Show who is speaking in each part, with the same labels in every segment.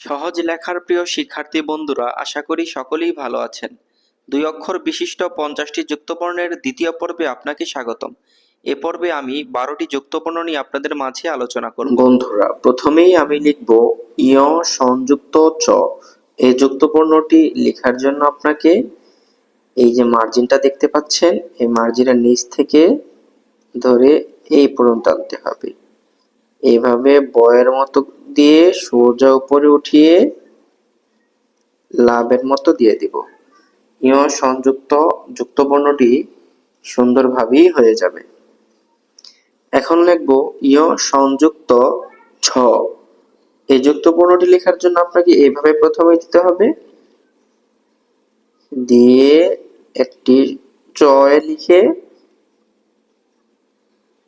Speaker 1: সহজ লেখার প্রিয় শিক্ষার্থী বন্ধুরা, আশা করি সকলেই ভালো আছেন। দুই অক্ষর বিশিষ্ট পঞ্চাশটি যুক্তবর্ণের দ্বিতীয় পর্বে আপনাকে স্বাগতম। এ পর্বে আমি বারোটি যুক্তবর্ণ নিয়ে আপনাদের মাঝে আলোচনা করব। বন্ধুরা, প্রথমেই আমি লিখব ইয় সংযুক্ত, চ। এই যুক্তবর্ণটি লেখার জন্য আপনাকে এই যে মার্জিনটা দেখতে পাচ্ছেন, এই মার্জিনের নিচ থেকে ধরে এই পর্যন্ত আনতে হবে। এইভাবে বয়ের মতো দিয়ে সোজা উপরে উঠিয়ে লাভের মতো দিয়ে দিব। ইয় সংযুক্ত যুক্ত বর্ণটি সুন্দরভাবেই হয়ে যাবে। এখন লিখব ইয় সংযুক্ত ছ। এই যুক্ত বর্ণটি লেখার জন্য আপনাকে এইভাবে প্রথমে দিতে হবে। দিয়ে একটি চয় লিখে,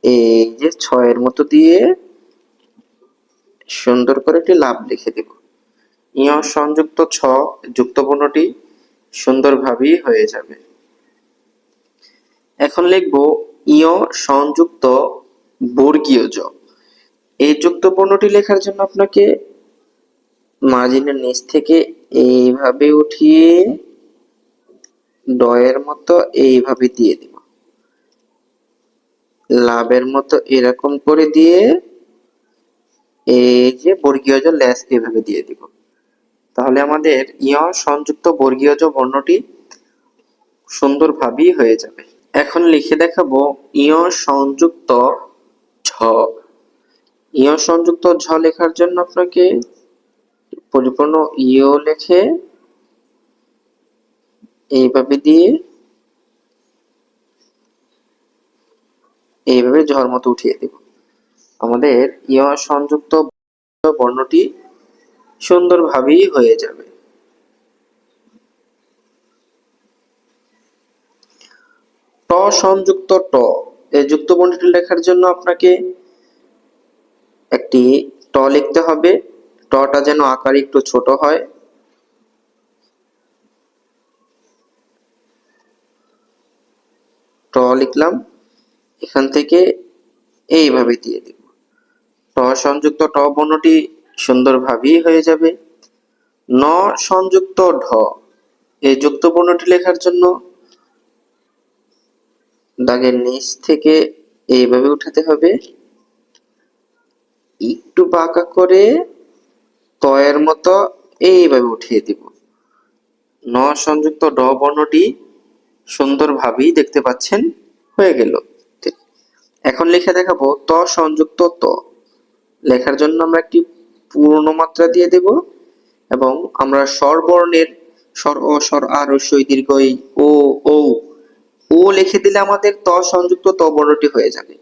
Speaker 1: এই যে ছয়ের মতো দিয়ে সুন্দর করে একটি লাভ লিখে দেব। ইয় সংযুক্ত ছ যুক্ত বর্ণটি সুন্দরভাবেই হয়ে যাবে। এখন লিখব, ইয় সংযুক্ত বর্গীয় জ। এই যুক্ত বর্ণটি লেখার জন্য আপনাকে মার্জিনের নিচ থেকে এইভাবে উঠিয়ে ডয়ের মতো এইভাবে দিয়ে দিব। লাভের মতো এরকম করে দিয়ে এই যে বর্গীয় জ ল্যাস এভাবে দিয়ে দিব? তাহলে আমাদের ইয় সংযুক্ত বর্গীয় জ বর্ণটি সুন্দরভাবেই হয়ে যাবে। এখন লিখে দেখাবো ইয় সংযুক্ত ঝ। ইয় সংযুক্ত ঝ লেখার জন্য আপনাকে পরিপূর্ণ ইয় লেখে এইভাবে দিয়ে এইভাবে ঝড় মতো উঠিয়ে দেব। আমাদের ইয় সংযুক্ত বর্ণটি সুন্দরভাবেই হয়ে যাবে। ট সংযুক্ত ট। এই যুক্ত বর্ণটি লেখার জন্য আপনাকে একটি ট লিখতে হবে। টটা যেন আকারে একটু ছোট হয়। ট লিখলাম। এখান থেকে এইভাবে দিয়ে দিব ট সংযুক্ত ট বর্ণটি সুন্দরভাবেই হয়ে যাবে। ন সংযুক্ত ঢ। এই যুক্ত বর্ণটি লেখার জন্য দাগের নিচ থেকে এইভাবে উঠাতে হবে। একটু বাঁকা করে তয়ের মতো এইভাবে উঠিয়ে দিব। ন সংযুক্ত ড বর্ণটি সুন্দরভাবেই দেখতে পাচ্ছেন, হয়ে গেল। এখন লিখে দেখাবো ত সংযুক্ত ত। লেখার জন্য আমরা একটি পূর্ণমাত্রা দিয়ে দেব এবং আমরা স্বরবর্ণের স্বর ও স্বর আর রস্যই দীর্ঘ এই ও ও ও লিখে দিলে আমাদের ত সংযুক্ত ত বর্ণটি হয়ে যাবে।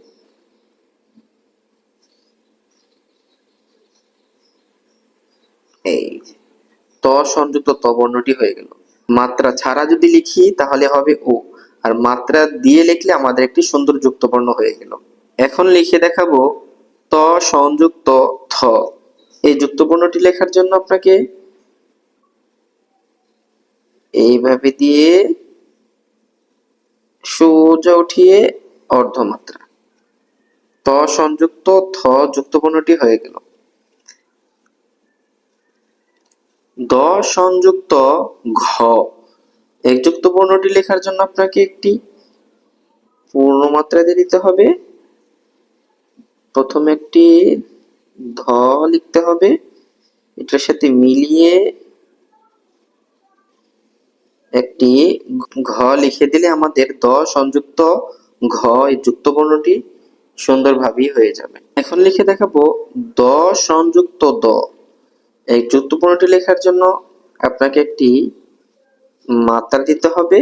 Speaker 1: এই ত সংযুক্ত ত বর্ণটি হয়ে গেল। মাত্রা ছাড়া যদি লিখি, তাহলে হবে ও। আর মাত্রা দিয়ে লিখলে আমাদের একটি সুন্দর যুক্ত বর্ণ হয়ে গেল। এখন লিখে দেখাবো ত সংযুক্ত থ। এই যুক্ত বর্ণটি লেখার জন্য আপনাকে এইভাবে দিয়ে সোজা উঠিয়ে অর্ধমাত্রা। ত সংযুক্ত, থ যুক্ত বর্ণটি হয়ে গেল। দ সংযুক্ত, ঘ। এক যুক্ত বর্ণটি লেখার জন্য আপনাকে একটি পূর্ণমাত্রা দিয়ে দিতে হবে। প্রথমে একটি ধ লিখতে হবে। এটার সাথে মিলিয়ে একটি ঘ লিখে দিলে আমাদের দ সংযুক্ত ঘ, এই যুক্ত বর্ণটি সুন্দরভাবেই হয়ে যাবে। এখন লিখে দেখাবো দ সংযুক্ত দ। এই যুক্ত বর্ণটি লেখার জন্য আপনাকে একটি মাত্রা দিতে হবে।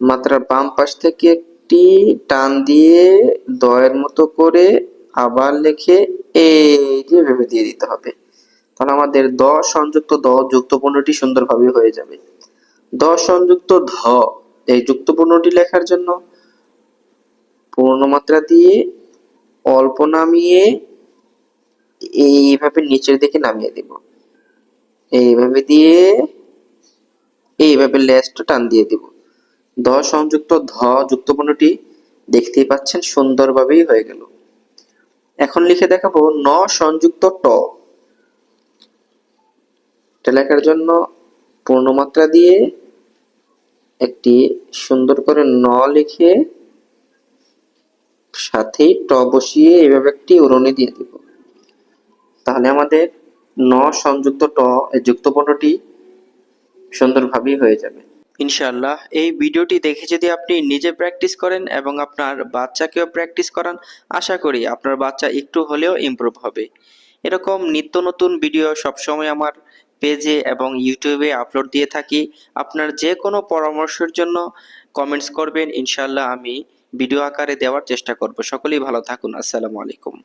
Speaker 1: মাত্রার বাম পাশ থেকে একটি টান দিয়ে দয়ের মতো করে আবার লিখে এই যে ভেবে দিয়ে দিতে হবে। তাহলে আমাদের দ সংযুক্ত দ যুক্ত পণ্যটি সুন্দরভাবে হয়ে যাবে। দ সংযুক্ত ধ, এই যুক্ত পণ্যটি লেখার জন্য পূর্ণমাত্রা দিয়ে অল্প নামিয়ে এইভাবে নিচের দিকে নামিয়ে দেব। এইভাবে দিয়ে এইভাবে লেজটা টান দিয়ে দিব। ধ সংযুক্ত ধ, যুক্ত পণ্যটি দেখতেই পাচ্ছেন সুন্দরভাবেই হয়ে গেল। এখন লিখে দেখাবো ন সংযুক্ত ট। জন্য পূর্ণমাত্রা দিয়ে একটি সুন্দর করে ন লিখে সাথেই ট বসিয়ে এভাবে একটি উড়নি দিয়ে দিব। তাহলে আমাদের ন সংযুক্ত ট এই যুক্ত বর্ণটি সুন্দরভাবেই হয়ে যাবে। ইনশাআল্লাহ। এই ভিডিওটি দেখে যদি আপনি নিজে প্র্যাকটিস করেন এবং আপনার বাচ্চাকেও প্র্যাকটিস করান, আশা করি আপনার বাচ্চা একটু হলেও ইমপ্রুভ হবে। এরকম নিত্য নতুন ভিডিও সবসময় আমার পেজে এবং ইউটিউবে আপলোড দিয়ে থাকি। আপনার যে কোনো পরামর্শের জন্য কমেন্টস করবেন, ইনশাআল্লাহ আমি ভিডিও আকারে দেওয়ার চেষ্টা করব। সকলেই ভালো থাকুন। আসসালামু আলাইকুম।